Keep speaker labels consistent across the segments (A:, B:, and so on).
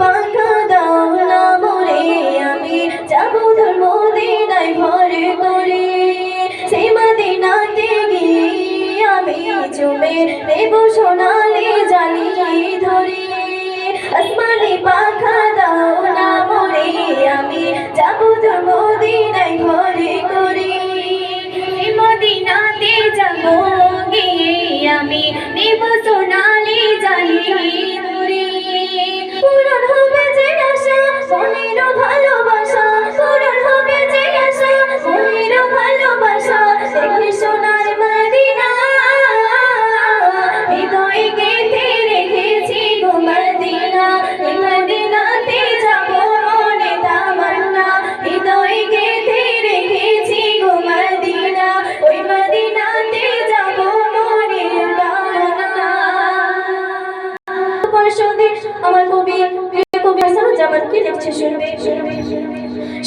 A: বাধা দাও না আমি যাব ধর্ম দিনায় ভরে করে। সেই মাদিনাতে গিয়ে আমি চুমে দেব সোনালে জানি ধরে। আসমানে পাখা দাও না মরে, আমি যাব ধর্ম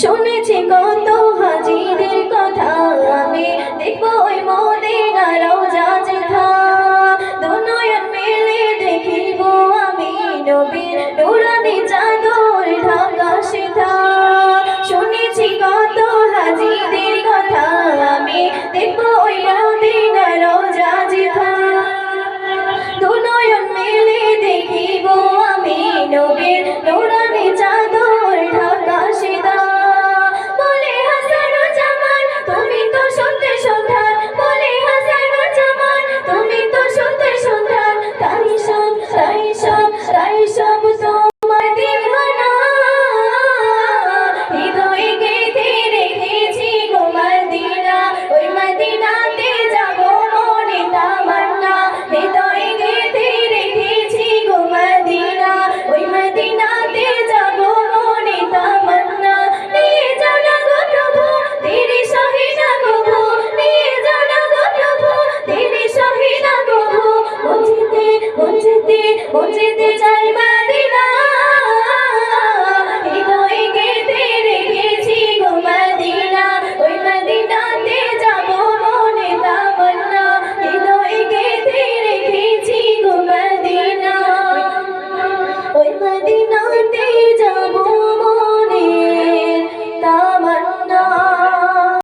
A: শুনেছি কত হাজিদের কথা, আমি দেখব ওই মদিনার মেলে দেখিব আমি নবীর নুরানি চাদর, ঢাকা সেথা। ও যেতে চাই মাদিনা। হৃদয় গেতে রেখেছি গো মাদিনা। ওই মাদিনাতে যাব মনে তামান্না। হৃদয় গেতে রেখেছি গো মাদিনা। ওই মাদিনাতে